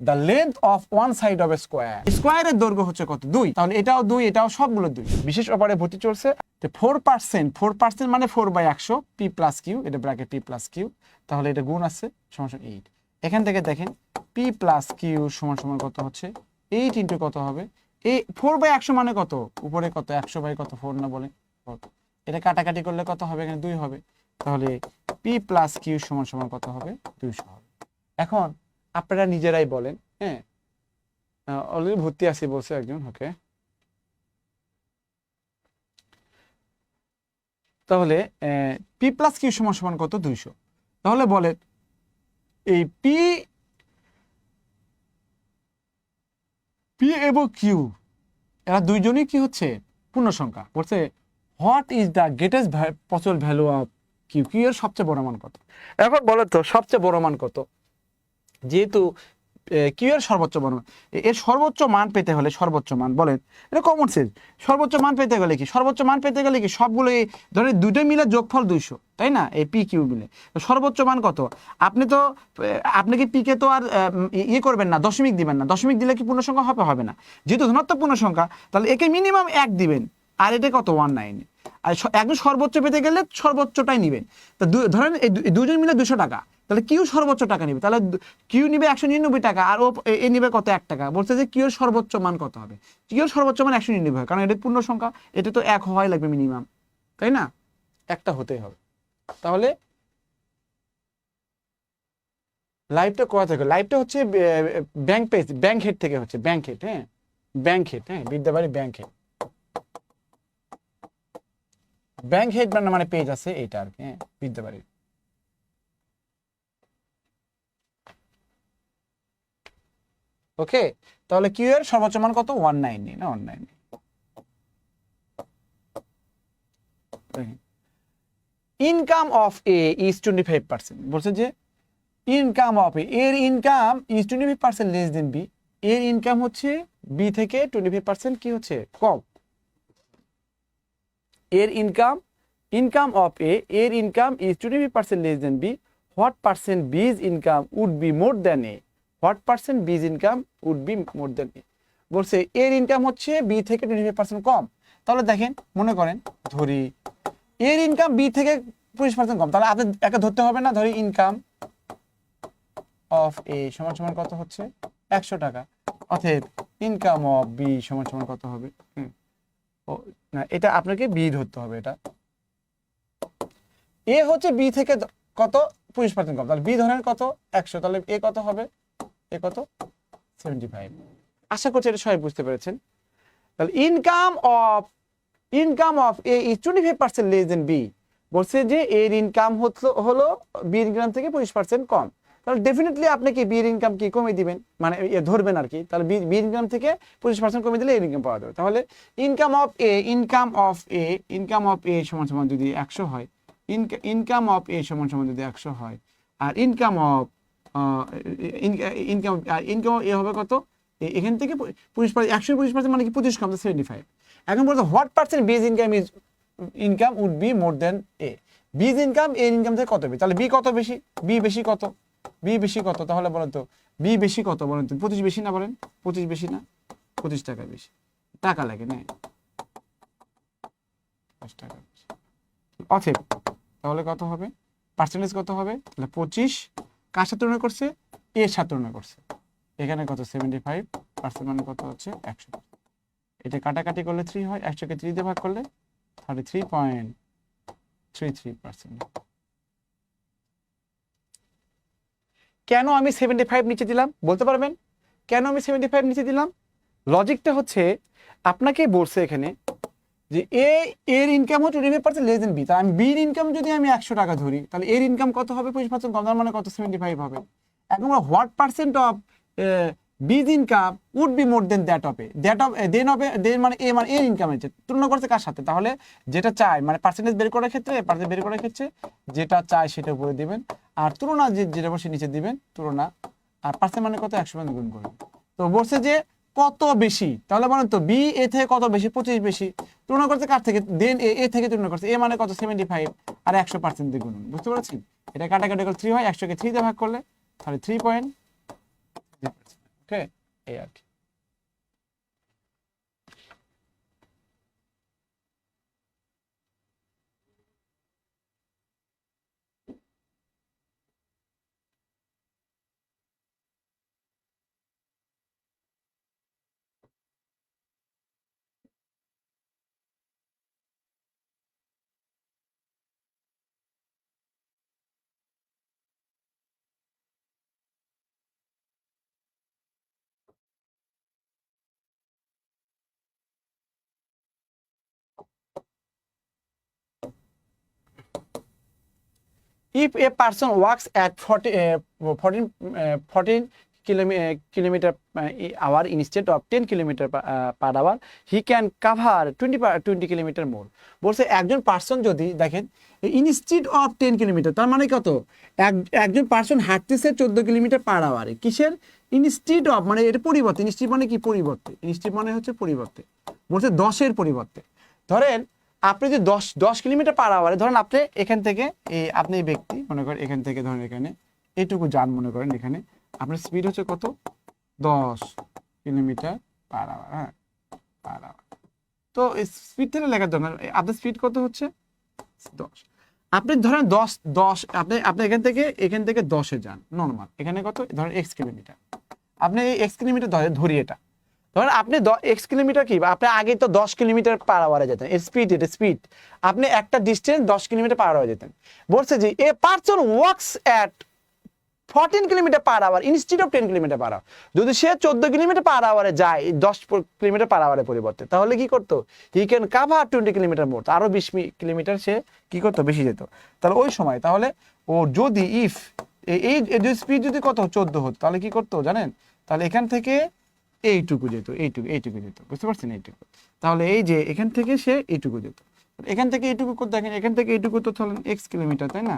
The length of one side of a square স্কোয়ারের দৈর্ঘ্য হচ্ছে কত? দুই। তাহলে এটাও দুই, এটাও সবগুলো দুই। বিশেষ অপারে ভর্তি চলছে। ফোর পার্সেন্ট ফোর পার্সেন্ট মানে ফোর বাই একশো পি প্লাস কিউ এটা ব্র্যাকেট পি প্লাস কিউ তাহলে এটা গুণ আছে সমান সমান এইট এখান থেকে দেখেন পি প্লাস কিউ সমান সমান কত হচ্ছে? এইট ইন্টু কত হবে? এই ফোর বাই একশো মানে কত? উপরে কত? একশো বাই কত? ফোর না বলে এটা কাটাকাটি করলে কত হবে? এখানে দুই হবে। তাহলে পি প্লাস কিউ সমান সমান কত হবে? দুইশো হবে। এখন আপনারা নিজেরাই বলেন হ্যাঁ? অলরেডি ভর্তি আছি বলছে একজন ওকে তাহলে পি প্লাস কিউ সমান সমান কত? দুইশো। তাহলে বলেন, এই পি পি এবং কিউ এরা দুইজনই কি হচ্ছে? পূর্ণ সংখ্যা বলছে what is the greatest possible value of Q Q এর সবচেয়ে বড় মান কত? এখন বলো তো, সবচেয়ে বড় মান কত? যেহেতু কিউ এর সর্বোচ্চ মান এর সর্বোচ্চ মান পেতে হলে সর্বোচ্চ মান, বলেন, এটা কমন সেন্স সর্বোচ্চ মান পেতে গেলে কি, সর্বোচ্চ মান পেতে গেলে কি সবগুলো এই ধরেন দুটো মিলে যোগফল দুইশো, তাই না, এই পি কিউ মিলে সর্বোচ্চ মান কত? আপনি তো আপনি কি পিকে তো আর ইয়ে করবেন না, দশমিক দিবেন না, দশমিক দিলে কি পূর্ণ সংখ্যা হবে হবে না, যেহেতু ধনাত্মক পূর্ণ সংখ্যা তাহলে একে মিনিমাম এক দিবেন, আর এটা কত? ওয়ান নাইন আর একদম সর্বোচ্চ পেতে গেলে সর্বোচ্চটাই নিবেন, তা ধরেন এই দুজন মিলে দুশো টাকা তাহলে কিউ সর্বোচ্চ টাকা নিবে? তাহলে কিউ নিবে একশো নিরানব্বই টাকা আর ও এ- নিবে কত এক টাকা? বলছে যে কিউর সর্বোচ্চ মান কত হবে? কিউর সর্বোচ্চ মান একশো নিরানব্বই হয়, কারণ এটা পূর্ণ সংখ্যা, এটা তো এক হওয়াই লাগবে মিনিমাম তাই না? একটা হতেই হবে। তাহলে লাইভটা কোথা থেকে? লাইভটা হচ্ছে ব্যাংক পেজ ব্যাংক হেড থেকে হচ্ছে ব্যাংক হেড হ্যাঁ? ব্যাংক হেড হ্যাঁ? Biddabari bank head bank head মানে মানে পেজ আছে এইটা আর কি হ্যাঁ? বিদ্যাবাড়ির। ওকে তাহলে কিউ এর সর্বোচ্চ মান কত? ওয়ান নাইনটি না one ninety income of A is twenty five percent বলছে যে ইনকাম অফ এ এর income is twenty five percent less than B এর ইনকাম হচ্ছে বি থেকে টোয়েন্টি ফাইভ পার্সেন্ট কি হচ্ছে? কম। এর ইনকাম ইনকাম অফ এ এর income is twenty five percent less than B what percent B's income would be more than A what percent B's income would be more than A বলছে এর income হচ্ছে B থেকে twenty five percent কম। তাহলে দেখেন, মনে করেন, ধরি এর ইনকাম বি থেকে পঁচিশ পার্সেন্ট কম। তাহলে আপনি একে ধরতে হবে না, ধরি ইনকাম অফ এ সমান সমান কত হচ্ছে? একশো টাকা। অতএব ইনকাম অফ বি সমান সমান কত হবে। ও, না, এটা আপনাকে বি ধরতে হবে এটা। এ হচ্ছে বি থেকে কত? পঁচিশ পার্সেন্ট কম। তাহলে বি ধরেন কত? একশো। তাহলে এ কত হবে? এ কত? সেভেন্টি ফাইভ আশা করছি এটা সবাই বুঝতে পেরেছেন। তাহলে income of income of A is twenty five percent less than B বলছে যে এর ইনকাম হলো বি ইনকাম থেকে পঁচিশ পার্সেন্ট কম। তাহলে ডেফিনেটলি আপনি কি বির ইনকাম কি কমিয়ে দিবেন? মানে ইয়ে ধরবেন আর কি। তাহলে বি বির ইনকাম থেকে পঁচিশ পার্সেন্ট কমিয়ে দিলে এর ইনকাম পাওয়া যাবে। তাহলে income of A income of A income of A সমান সমান যদি একশো হয় ইনকাম অফ এ সমান সমান যদি একশো হয়, আর income of income income A হবে কত? এখান থেকে পঁচিশ পার্সেন্ট, একশো পঁচিশ পার্সেন্ট মানে কি পঁচিশ কম সেভেন্টি ফাইভ এখন বলতে what percent B's income is income would be more than A B's income A income থেকে কত বেশি? তাহলে বি কত বেশি? বি বেশি কত? বি বেশি কত? তাহলে বলেন তো বি বেশি কত বলেন তো? পঁচিশ বেশি না বলেন? পঁচিশ বেশি না? পঁচিশ টাকা বেশি। টাকা লাগে, না? দশ টাকা অথেব তাহলে কত হবে? পার্সেন্টেজ কত হবে? তাহলে পঁচিশ কার সাথে তুলনা করছে? এর সাথে তুলনা করছে। এখানে কত? সেভেন্টি ফাইভ পার্সেন্ট মানে কত হচ্ছে? একশো এটা কাটাকাটি করলে থ্রি হয়, একশোকে থ্রি দিয়ে ভাগ করলে thirty three point three three percent কেন আমি সেভেন্টি ফাইভ নিচে দিলাম? বলতে পারবেন? কেন আমি সেভেন্টি ফাইভ নিচে দিলাম? লজিকটা হচ্ছে আপনাকে বলছে এখানে যে এ এর ইনকাম হচ্ছে twenty percent less than B তাহলে আমি বির ইনকাম যদি আমি একশো টাকা ধরি, তাহলে এর ইনকাম কত হবে? পঁচিশ পার্সেন্ট কম, তার মানে কত? সেভেন্টি ফাইভ হবে। এখন what percent of B's income would be more than that of A that of then of then মানে এ মানে এর ইনকাম হচ্ছে। তুলনা করছে কার সাথে? তাহলে যেটা চাই মানে পার্সেন্টেজ বের করার ক্ষেত্রে পার্সেন্ট বের করার ক্ষেত্রে যেটা চাই সেটা উপরে দেবেন। আর তুলনা যে, যেটা বসে নিচে দিবেন, তুলনা, আর পার্সেন্ট মানে কত? একশো গুণ করবেন। তো বলছে যে কত বেশি? তাহলে বলেন তো বি এ থেকে কত বেশি? পঁচিশ বেশি। তুলনা করছে কার থেকে? দেন এ থেকে তুলনা করছে এ মানে কত? সেভেন্টি ফাইভ আর একশো পার্সেন্ট দিয়ে গুণন বুঝতে পারছি এটা কাটাকাটি করে থ্রি হয়। একশোকে থ্রি দিয়ে ভাগ করলে তাহলে থ্রি পয়েন্ট ওকে এই আর কি if a person walks at 40, uh, 14, uh, 14 kilometer, kilometer uh, hour instead of 10 kilometer uh, per hour he can cover 20 per- 20 kilometer more. বলছে একজন পার্সন যদি দেখেন ইনস্টিড অফ টেন কিলোমিটার তার মানে কত? এক- একজন পার্সন হাঁটতেছে চোদ্দ কিলোমিটার পার আওয়ারে কিসের? ইনস্টিড অফ মানে এটা পরিবর্তে ইনস্টিড মানে কি পরিবর্তে? ইনস্টিড মানে হচ্ছে পরিবর্তে। বলছে দশের পরিবর্তে। ধরেন আপনি যদি দশ দশ কিলোমিটার পার আওয়ারে ধরেন আপনি এখান থেকে এই আপনি এই ব্যক্তি, মনে করেন এখান থেকে ধরেন এখানে এইটুকু যান মনে করেন এখানে, আপনার স্পিড হচ্ছে কত? দশ কিলোমিটার পার আওয়ার হ্যাঁ পার আওয়ার তো স্পিড থেকে লেখার এই আপনার স্পিড কত হচ্ছে? দশ। আপনি ধরেন দশ দশ, আপনি আপনি এখান থেকে এখান থেকে দশে যান নর্মাল এখানে কত? ধরেন এক্স কিলোমিটার। আপনি এই এক্স কিলোমিটার ধরে, ধরি এটা ধরেন আপনি এক্স কিলোমিটার কি? আপনি আগে তো দশ কিলোমিটার পার আওয়ারে যেতেন। স্পিড এটা স্পিড আপনি একটা ডিস্টেন্স দশ কিলোমিটার পার আওয়ারে যেতেন। বলছে যে, a person works at fourteen kilometer per hour instead of ten kilometer per hour যদি সে চোদ্দ কিলোমিটার পার আওয়ারে যায়, দশ কিলোমিটার পার আওয়ারের পরিবর্তে, তাহলে কি করতো? He can cover twenty kilometer more আরও বিশ কিলোমিটার সে কি করতো? বেশি যেত। তাহলে ওই সময়, তাহলে ও যদি ইফ এই স্পিড যদি কত? চোদ্দ হতো। তাহলে কি করতো জানেন? তাহলে এখান থেকে এইটুকু যেত, এইটুকু এইটুকু যেত। বুঝতে পারছেন? এইটুকু। তাহলে এই যে এখান থেকে সে এইটুকু যেত। এখান থেকে এইটুকু দেখেন, এখান থেকে এইটুকু তো ধরেন এক্স কিলোমিটার, তাই না?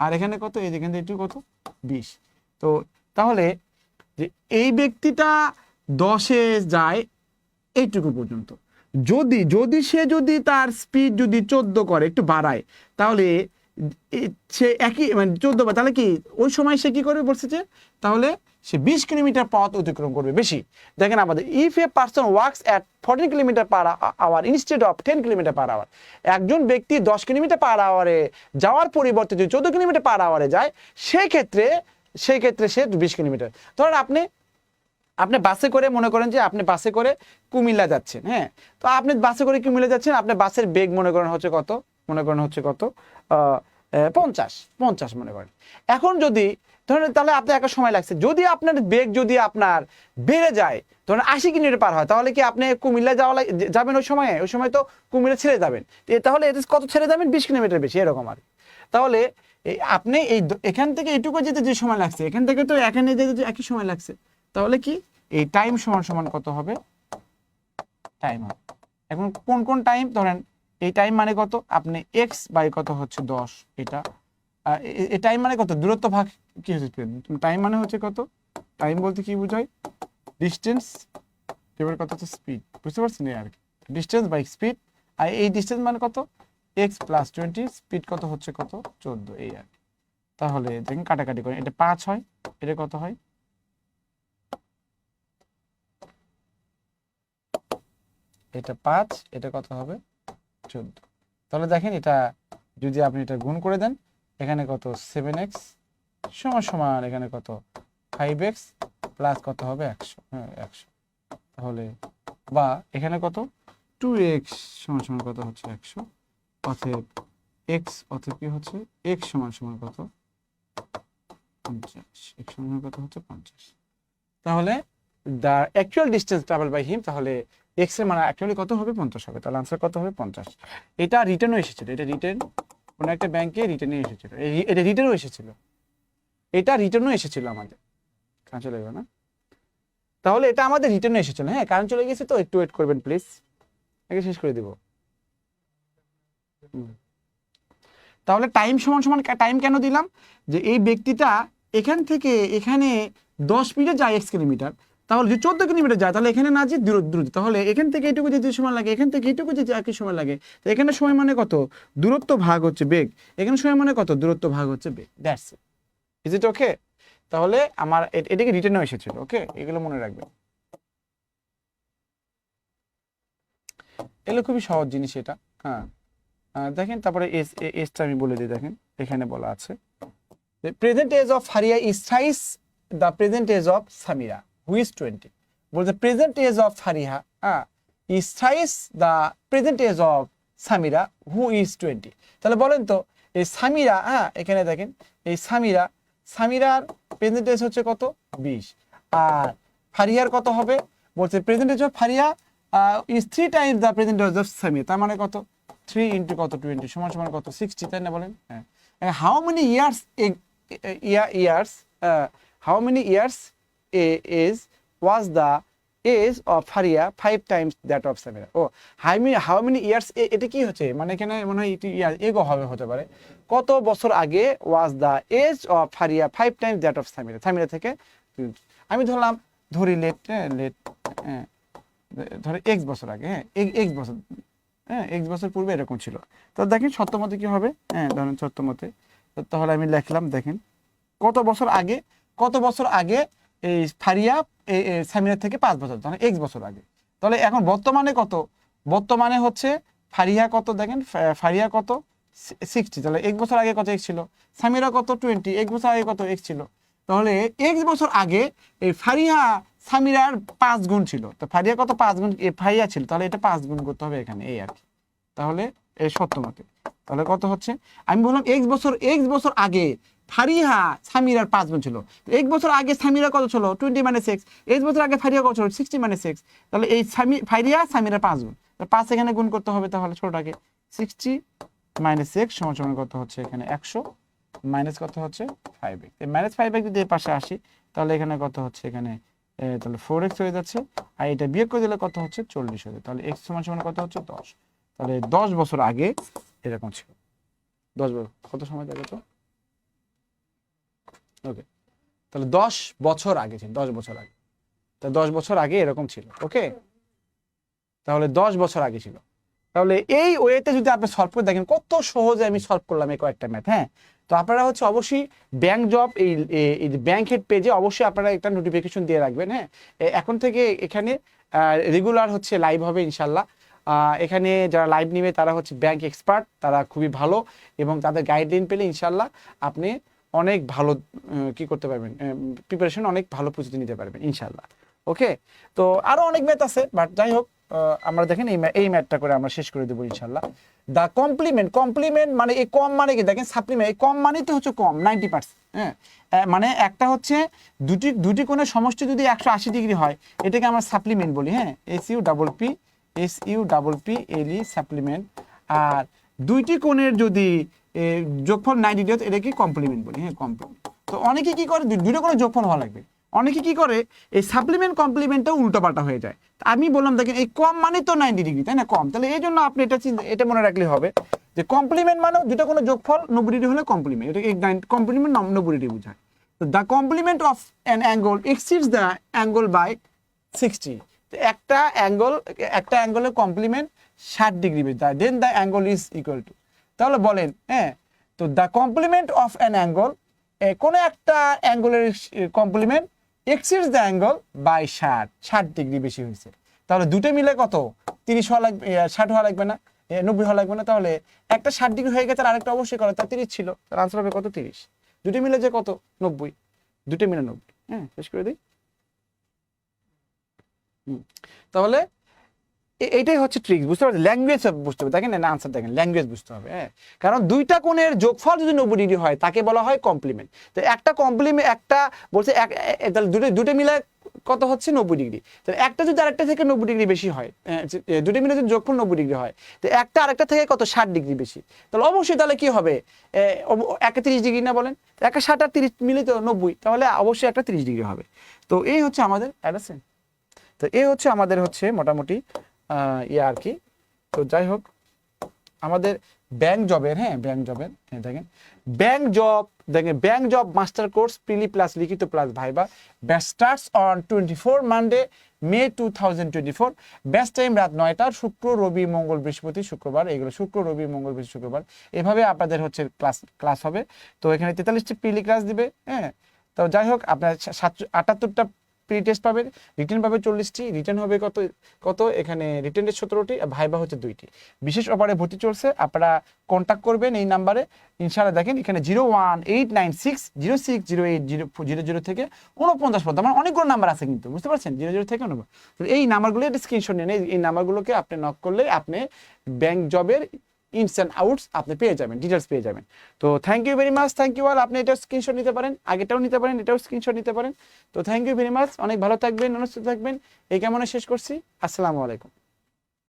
আর এখানে কত? এই যে এখান থেকে এইটুকু কত? বিশ। তো তাহলে যে এই ব্যক্তিটা দশে যায় এইটুকু পর্যন্ত। যদি যদি সে যদি তার স্পিড যদি চোদ্দ করে, একটু বাড়ায়, তাহলে সে একই মানে চোদ্দ তাহলে কি ওই সময় সে কি করবে বলছে যে, তাহলে সে বিশ কিলোমিটার পথ অতিক্রম করবে, বেশি। দেখেন আমাদের if a person works at fourteen kilometer per hour instead of ten kilometer per hour একজন ব্যক্তি দশ কিলোমিটার পার আওয়ারে যাওয়ার পরিবর্তে যদি চোদ্দ কিলোমিটার পার আওয়ারে যায় সেই ক্ষেত্রে সেই ক্ষেত্রে সে বিশ কিলোমিটার। ধরেন আপনি আপনি বাসে করে মনে করেন যে আপনি বাসে করে কুমিল্লা যাচ্ছেন হ্যাঁ? তো আপনি বাসে করে কুমিল্লা যাচ্ছেন, আপনি বাসের বেগ মনে করেন হচ্ছে কত? মনে করেন হচ্ছে কত? পঞ্চাশ পঞ্চাশ মনে করেন। এখন যদি ধরেন তাহলে আপনার একটা সময় লাগছে। যদি আপনার বেগ যদি আপনার বেড়ে যায়, ধরেন আশি কিলোমিটার পার হয়, তাহলে কি আপনি কুমিল্লা যাওয়া যাবেন ওই সময়ে? ওই সময় তো কুমিল্লা ছেড়ে যাবেন। তাহলে এটা কত ছেড়ে যাবেন? বিশ কিলোমিটার বেশি, এরকম আর তাহলে আপনি এই এখান থেকে এটুকু যেতে যে সময় লাগছে, এখান থেকে তো এখানে যেতে যে একই সময় লাগছে, তাহলে কি এই টাইম সমান সমান কত হবে? টাইম এখন কোন কোন টাইম ধরেন এই টাইম মানে কত? আপনি এক্স বাই কত হচ্ছে দশ? এটা এ- টাইম মানে কত? দূরত্ব ভাগ কি হচ্ছে? টাইম মানে হচ্ছে কত? টাইম বলতে কি বোঝায়? ডিস্টেন্স এবার কত হচ্ছে স্পিড বুঝতে পারছেন আর কি? ডিস্টেন্স বাই স্পিড আর এই ডিস্টেন্স মানে কত? এক্স প্লাস টোয়েন্টি স্পিড কত হচ্ছে কত? চোদ্দ, এই আর কি। তাহলে দেখেন কাটাকাটি করেন এটা পাঁচ হয়, এটা কত হয়? এটা পাঁচ, এটা কত হবে? চোদ্দ। তাহলে দেখেন এটা যদি আপনি এটা গুণ করে দেন এখানে কত? সেভেন এক্স সমান সমান এখানে কত? ফাইভ এক্স প্লাস কত হবে? একশো। হ্যাঁ একশো। তাহলে বা এখানে কত? টু এক্স সমান সমান কত হচ্ছে? একশো। অতএব এক্স অতএব কি হচ্ছে? এক্স সমান সমান কত? পঞ্চাশ। এক্স সমান কত হচ্ছে? পঞ্চাশ। তাহলে the actual distance travel by him তাহলে এক্সের মানে অ্যাকচুয়ালি কত হবে? পঞ্চাশ হবে। তাহলে আনসার কত হবে? পঞ্চাশ। এটা রিটার্নও এসেছিল এটা রিটার্ন কোনো একটা ব্যাংকে রিটার্নে এসেছিল। এটা রিটার্নও এসেছিল। এটা রিটার্নও এসেছিল আমাদের। কারণ চলে গেল না। তাহলে এটা আমাদের রিটার্নে এসেছিল। হ্যাঁ কারণ চলে গেছে তো, একটু ওয়েট করবেন প্লিজ আগে শেষ করে দিব। তাহলে টাইম সমান সমান টাইম কেন দিলাম? যে এই ব্যক্তিটা এখান থেকে এখানে দশ মিনিটে যায় এক্স কিলোমিটার তাহলে যদি চোদ্দ কিলোমিটার যায়, তাহলে এখানে না যে দূর, দূরত্ব, তাহলে এখান থেকে এইটুকু যেতে সময় লাগে, এখান থেকে এইটুকু যেতে একই সময় লাগে এখানে সময় মানে কত? দূরত্ব ভাগ হচ্ছে বেগ। এখানে সময় মানে কত? দূরত্ব ভাগ হচ্ছে বেগ। দ্যাটস ইজ ইট ওকে তাহলে আমার এটাকে রিটার্নও এসেছিল ওকে এগুলো মনে রাখবেন। এগুলো খুবই সহজ জিনিস এটা হ্যাঁ। দেখেন, তারপরে এস এসটা আমি বলে দিই, দেখেন, এখানে বলা আছে। Present age of Faria is thrice the present age of Samira who is twenty বলছে প্রেজেন্ট এজ অফ ফারিহা হ্যাঁ is thrice the present age of Samira who is twenty তাহলে বলেন তো, এই সামিরা হ্যাঁ এখানে দেখেন, এই সামিরা সামিরার প্রেজেন্ট এজ হচ্ছে কত? বিশ. আর ফারিয়ার কত হবে? বলছে present age of Faria is three times the present age of Samira তার মানে কত? থ্রি ইন্টু কত? টোয়েন্টি সমান সমান কত? সিক্সটি তাই না বলেন? হ্যাঁ। How many years years how many years is, was the age of Faria five times that of Samira. O how many how many years এটা কি হচ্ছে? মানে এখানে মনে হয় ইয়ার এগো হবে হতে পারে। কত বছর আগে was the age of Faria five times that of Samira Samira থেকে আমি ধরলাম, ধরি লেট লেট ধরো এক্স বছর আগে হ্যাঁ এক্স বছর হ্যাঁ এক্স বছর পূর্বে এরকম ছিল। তো দেখেন সত্য মতে কি হবে? হ্যাঁ ধরেন সত্য মতে। তো তাহলে আমি লিখলাম, দেখেন, কত বছর আগে, কত বছর আগে এই ফারিয়া এই থেকে পাঁচ বছর, তাহলে এক্স বছর আগে। তাহলে এখন বর্তমানে কত? বর্তমানে হচ্ছে ফারিয়া কত দেখেন? ফারিয়া কত? সিক্সটি তাহলে এক বছর আগে কত এক্স ছিল? সামিরা কত? টোয়েন্টি এক বছর আগে কত এক্স ছিল? তাহলে এক্স বছর আগে এই ফারিয়া, সামিরার পাঁচ গুণ ছিল। তো ফারিয়া কত? পাঁচ গুণ ফারিয়া ছিল। তাহলে এটা পাঁচ গুণ করতে হবে এখানে, এই আর কি। তাহলে এই সত্য মতে। তাহলে কত হচ্ছে? আমি বললাম এক বছর এক বছর আগে ফারিহা সামিরার পাঁচ গুণ ছিল। এক বছর আগে সামিরা কত ছিল? টোয়েন্টি মানে সিক্স এক বছর আগে ফারিয়া কত ছিল? সিক্সটি মানে সিক্স তাহলে এই সামি ফারিয়া সামিরার পাঁচ তো পাঁচ এখানে গুণ করতে হবে তাহলে ছোটটাকে। সিক্সটি মাইনাস সিক্স সমান কত হচ্ছে এখানে? একশো মাইনাস কত হচ্ছে? Five X minus five X যদি এর পাশে আসি, তাহলে এখানে কত হচ্ছে এখানে? তাহলে ফোর এক্স হয়ে যাচ্ছে। আর এটা বিয়োগ করে দিলে কত হচ্ছে? চল্লিশ হয়ে তাহলে এক্স সমান সমান কত হচ্ছে? দশ। তাহলে দশ বছর আগে এরকম ছিল। দশ বছর কত সময় দেখো তো? ওকে তাহলে দশ বছর আগে ছিল, দশ বছর আগে। তা দশ বছর আগে এরকম ছিল ওকে তাহলে দশ বছর আগে ছিল। তাহলে এই ওয়েতে যদি আপনি সলভ করে দেখেন, কত সহজে আমি সলভ করলাম এই কয়েকটা ম্যাথ হ্যাঁ? তো আপনারা হচ্ছে অবশ্যই ব্যাংক জব এই ব্যাংক হেড পেজে অবশ্যই আপনারা একটা নোটিফিকেশন দিয়ে রাখবেন হ্যাঁ? এখন থেকে এখানে রেগুলার হচ্ছে লাইভ হবে ইনশাল্লাহ। এখানে যারা লাইভ নেবে তারা হচ্ছে ব্যাংক এক্সপার্ট তারা খুবই ভালো এবং তাদের গাইডলাইন পেলে ইনশাল্লাহ আপনি অনেক ভালো কি করতে পারবেন? প্রিপারেশন অনেক ভালো প্রস্তুতি নিতে পারবেন ইনশাল্লাহ ওকে? তো আরও অনেক ম্যাথ আছে বাট যাই হোক আমরা দেখেন এই এই ম্যাথটা করে আমরা শেষ করে দেবো ইনশাল্লাহ দ্য কমপ্লিমেন্ট কমপ্লিমেন্ট মানে এই কম মানে কি? দেখেন সাপ্লিমেন্ট এই কম মানে তো হচ্ছে কম নাইনটি পার্সেন্ট হ্যাঁ? মানে একটা হচ্ছে দুটি দুটি কোণের সমষ্টি যদি একশো আশি ডিগ্রি হয়, এটাকে আমরা সাপ্লিমেন্ট বলি হ্যাঁ? S U double P S U double P L supplement আর দুইটি কোণের যদি যোগফল নাইনটি ডিগ্রি এটাকে কমপ্লিমেন্ট বলি হ্যাঁ কমপ্লিমেন্ট তো অনেকে কি করে? দুটো করে যোগফল হওয়া লাগবে। অনেকে কি করে? এই সাপ্লিমেন্ট কমপ্লিমেন্টটাও উল্টোপাল্টা হয়ে যায়। আমি বললাম, দেখেন, এই কম মানে তো নাইনটি ডিগ্রি তাই না? কম। তাহলে এই জন্য আপনি এটা এটা মনে রাখলে হবে যে কমপ্লিমেন্ট মানে দুটো কোনো যোগফল নব্বই ডিগ্রি হলে কমপ্লিমেন্ট এটা কমপ্লিমেন্ট নব্বই ডিগ্রি বোঝায়। তো the complement of an angle exceeds the angle by sixty তো একটা অ্যাঙ্গল একটা অ্যাঙ্গলের কমপ্লিমেন্ট ষাট ডিগ্রি দেয় then the angle is equal to তাহলে বলেন হ্যাঁ তো the complement of an angle কোনো একটা অ্যাঙ্গলের complement exceeds the angle by ষাট ষাট ডিগ্রি বেশি হয়েছে। তাহলে দুটো মিলে কত? তিরিশ হওয়া লাগবে ষাট হওয়া লাগবে না নব্বই হওয়া লাগবে না, তাহলে একটা ষাট ডিগ্রি হয়ে গেছে আর আরেকটা অবশ্যই করে তার তিরিশ ছিল, তার আনসার হবে কত? তিরিশ। দুটো মিলে যে কত? নব্বই। দুটো মিলে নব্বই হ্যাঁ শেষ করে দিই। তাহলে এ- এইটাই হচ্ছে ট্রিক্স বুঝতে পারছেন? ল্যাঙ্গুয়েজ বুঝতে হবে, দেখেন না আনসার দেখেন ল্যাঙ্গুয়েজ বুঝতে হবে হ্যাঁ? কারণ দুইটা কোণের যোগফল যদি নব্বই ডিগ্রি হয়, তাকে বলা হয় কমপ্লিমেন্ট তো একটা কমপ্লিমেন্ট একটা বলছে এক তাহলে দুটো দুটো মিলে কত হচ্ছে? নব্বই ডিগ্রি তাহলে একটা যদি আরেকটা থেকে নব্বই ডিগ্রি বেশি হয় দুটো মিলে যদি যোগফল নব্বই ডিগ্রি হয়, তো একটা আরেকটা থেকে কত? ষাট ডিগ্রি বেশি। তাহলে অবশ্যই তাহলে কি হবে? একে তিরিশ ডিগ্রি না বলেন, একে ষাট আর তিরিশ মিলে তো নব্বই, তাহলে অবশ্যই একটা তিরিশ ডিগ্রি হবে। তো এই হচ্ছে আমাদের অ্যাডাসেন। তো এই হচ্ছে আমাদের হচ্ছে মোটামুটি ইয়ে আর কি। তো যাই হোক, আমাদের ব্যাংক জবের হ্যাঁ ব্যাংক জবের হ্যাঁ দেখেন। ব্যাংক জব দেখেন bank job master course preli plus লিখিত plus viva batch starts on twenty four Monday May two thousand twenty four batch time রাত নয়টা শুক্র, রবি, মঙ্গল, বৃহস্পতি, শুক্রবার এগুলো শুক্র, রবি, মঙ্গল বৃহস্পতি শুক্রবার এভাবে আপনাদের হচ্ছে ক্লাস ক্লাস হবে। তো এখানে তেতাল্লিশটি প্রিলি ক্লাস দিবে হ্যাঁ। তো যাই হোক, আপনার সাত, আটাত্তরটা প্রি টেস্ট পাবেন রিটার্ন পাবে চল্লিশটি রিটার্ন হবে কত কত? এখানে রিটার্নের সতেরোটি, আর ভাইবা হচ্ছে দুইটি। বিশেষ অফারে ভর্তি চলছে, আপনারা কন্ট্যাক্ট করবেন এই নাম্বারে ইনশাআল্লাহ দেখেন, এখানে zero one eight nine six zero six zero eight zero zero zero থেকে উনপঞ্চাশ পর্যন্ত, আমার অনেকগুলো নাম্বার আছে কিন্তু, বুঝতে পারছেন? জিরো জিরো থেকে উনপঞ্চাশ এই নাম্বারগুলো স্ক্রিনশট নিন, এই নাম্বারগুলোকে আপনি নক করলে আপনি ব্যাংক জবের ইনস অ্যান্ড আউটস আপনি পেয়ে যাবেন ডিটেলস পেয়ে যাবেন। তো thank you very much thank you all আপনি এটাও স্ক্রিনশট নিতে পারেন আগেটাও নিতে পারেন, এটাও স্ক্রিনশট নিতে পারেন। তো থ্যাংক ইউ ভেরি মাচ অনেক ভালো থাকবেন অনুষ্ঠিত থাকবেন, এই কেমন শেষ করছি, আসসালামু আলাইকুম।